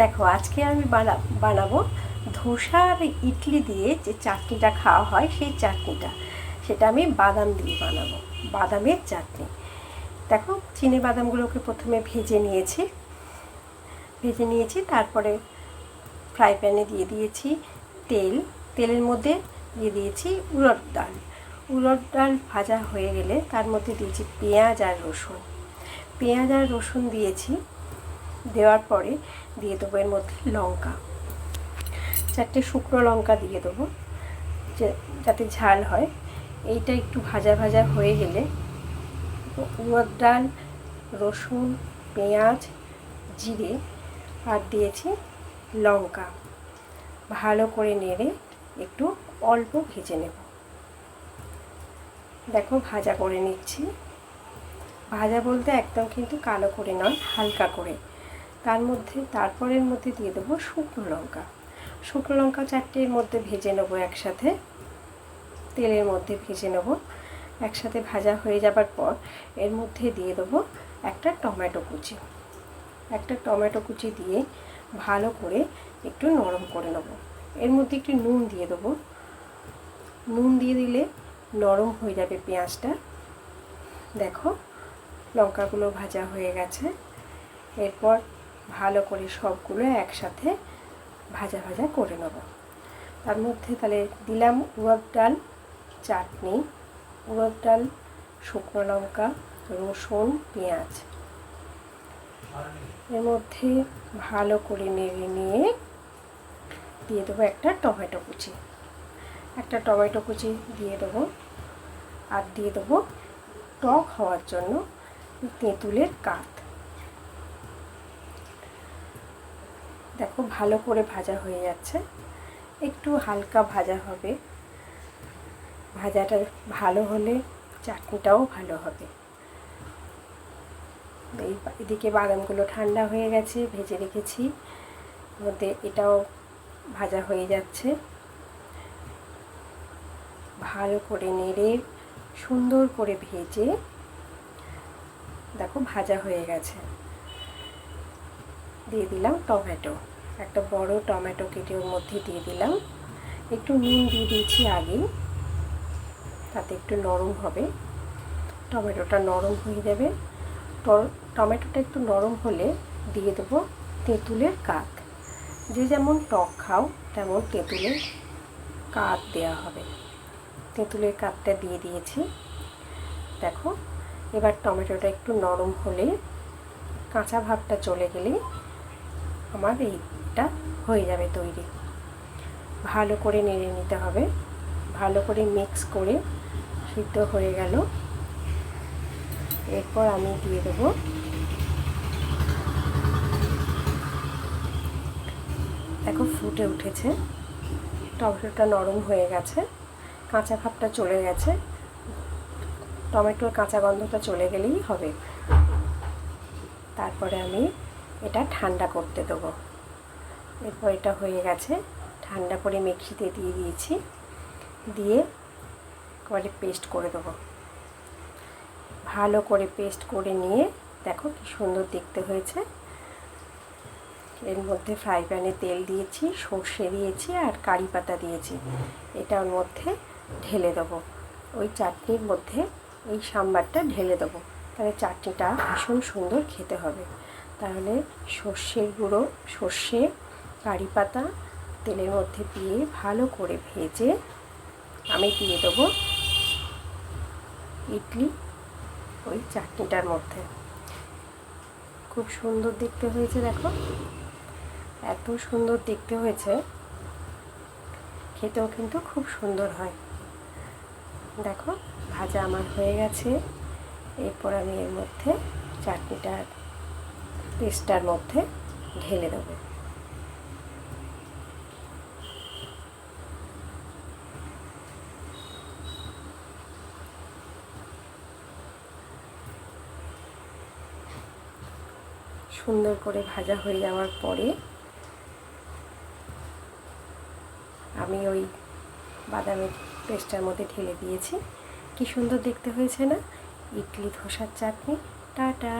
দেখো, আজকে আমি বানা, বানাবো ধোসা আর ইডলি দিয়ে যে চাটনিটা খাওয়া হয় সেই চাটনিটা। সেটা আমি বাদাম দিয়ে বানাবো, বাদামের চাটনি। দেখো, চিনে বাদামগুলোকে প্রথমে ভেজে নিয়েছি। ভেজে নিয়েছি, তারপরে ফ্রাই প্যানে দিয়ে দিয়েছি তেল। তেলের মধ্যে দিয়ে দিয়েছি উড়দ ডাল। উড়দ ডাল ভাজা হয়ে গেলে তার মধ্যে দিয়েছি পেঁয়াজ আর রসুন। পেঁয়াজ আর রসুন দিয়েছি। দেওয়ার পরে দিয়ে দেবো এর মধ্যে লঙ্কা। চারটে শুকনো লঙ্কা দিয়ে দেবো যাতে ঝাল হয়। এইটা একটু ভাজা ভাজা হয়ে গেলে উড়দ ডাল, রসুন, পেঁয়াজ, জিরে আর দিয়েছি লঙ্কা। ভালো করে নেড়ে একটু অল্প ভেজে নেব। দেখো ভাজা করে নিচ্ছি। ভাজা বলতে একদম কিন্তু কালো করে নয়, হালকা করে। তার মধ্যে, তারপরের মধ্যে দিয়ে দেবো শুকনো লঙ্কা। শুকনো লঙ্কা চারটের মধ্যে ভেজে নেব একসাথে। তেলের মধ্যে ভেজে নেব। একসাথে ভাজা হয়ে যাবার পর, এর মধ্যে দিয়ে দেবো একটা টমেটো কুচি। একটা টমেটো কুচি দিয়ে ভালো করে একটু নরম করে নেব। এর মধ্যে একটু নুন দিয়ে দেবো। নুন দিয়ে দিলে নরম হয়ে যাবে পেঁয়াজটা। দেখো, লঙ্কাগুলো ভাজা হয়ে গেছে। এরপর ভালো করে সবগুলো একসাথে ভাজা ভাজা করে নেব। তার মধ্যে তাহলে দিলাম উড়দ ডাল, চাটনি উড়দ ডাল, শুকনো লঙ্কা, রসুন, পেঁয়াজ। এর মধ্যে ভালো করে নেড়ে নিয়ে দিয়ে দেবো একটা টমেটো কুচি। একটা টমেটো কুচি দিয়ে দেবো আর দিয়ে দেবো টক হওয়ার জন্য তেঁতুলের কাঠ। দেখো, ভালো করে ভাজা হয়ে যাচ্ছে। একটু হালকা ভাজা হবে। ভাজাটা ভালো হলে চাটনিটাও ভালো হবে। এই এদিকে বাদামগুলো ঠান্ডা হয়ে গেছে, ভেজে রেখেছি। মধ্যে এটাও ভাজা হয়ে যাচ্ছে। ভালো করে নেড়ে, সুন্দর করে ভেজে দেখো, ভাজা হয়ে গেছে। দিয়ে দিলাম টমেটো। একটা বড় টমেটো কেটে ওর মধ্যে দিয়ে দিলাম। একটু নুন দিয়ে দিয়েছি আগেই তাতে একটু নরম হবে। টমেটোটা নরম হয়ে যাবে। টমেটোটা একটু নরম হলে দিয়ে দেবো তেঁতুলের কাক যে যেমন টক খাও, তেমন তেঁতুলের কাক দেওয়া হবে। তেঁতুলের কাকটা দিয়ে দিয়েছি। দেখো, এবার টমেটোটা একটু নরম হলে কাঁচা ভাবটা চলে গেলে আমার এইটা হয়ে যাবে তৈরি। ভালো করে নেড়ে নিতে হবে। ভালো করে মিক্স করে সিদ্ধ হয়ে গেল। এরপর আমি দিয়ে দেবো দেখো ফুটে উঠেছে। টমেটোটা নরম হয়ে গেছে। কাঁচা ভাবটা চলে গেছে। টমেটোর কাঁচা গন্ধটা চলে গেলেই হবে। তারপরে আমি এটা ঠান্ডা করতে দেবো। এরপর এটা হয়ে গেছে। ঠান্ডা করে মিক্সিতে দিয়ে দিয়েছি। দিয়ে একেবারে পেস্ট করে দেবো। ভালো করে পেস্ট করে নিয়ে দেখো কি সুন্দর দেখতে হয়েছে। এর মধ্যে ফ্রাই প্যানে তেল দিয়েছি, সর্ষে দিয়েছি আর কারি পাতা দিয়েছি। এটা ওর মধ্যে ঢেলে দেবো। ওই চাটনির মধ্যে এই সাম্বারটা ঢেলে দেবো। তাহলে চাটনিটা ভীষণ সুন্দর খেতে হবে। তাহলে সর্ষের গুঁড়ো, সর্ষে কারি পাতা তেলের মধ্যে দিয়ে ভালো করে ভেজে আমি দিয়ে দেবো ইডলি ওই চাটনিটার মধ্যে। খুব সুন্দর দেখতে হয়েছে, দেখো। এত সুন্দর দেখতে হয়েছে, খেতেও কিন্তু খুব সুন্দর হয়। দেখো, ভাজা আমার হয়ে গেছে। এরপর আমি এর মধ্যে চাটনিটার পেস্টটার মধ্যে ঢেলে দেবো। সুন্দর করে ভাজা হয়ে যাওয়ার পরে আমি ওই বাদামের পেস্টার মধ্যে ঢেলে দিয়েছি। কি সুন্দর দেখতে হয়েছে না? ইডলি ধোসার চাটনি। টাটা!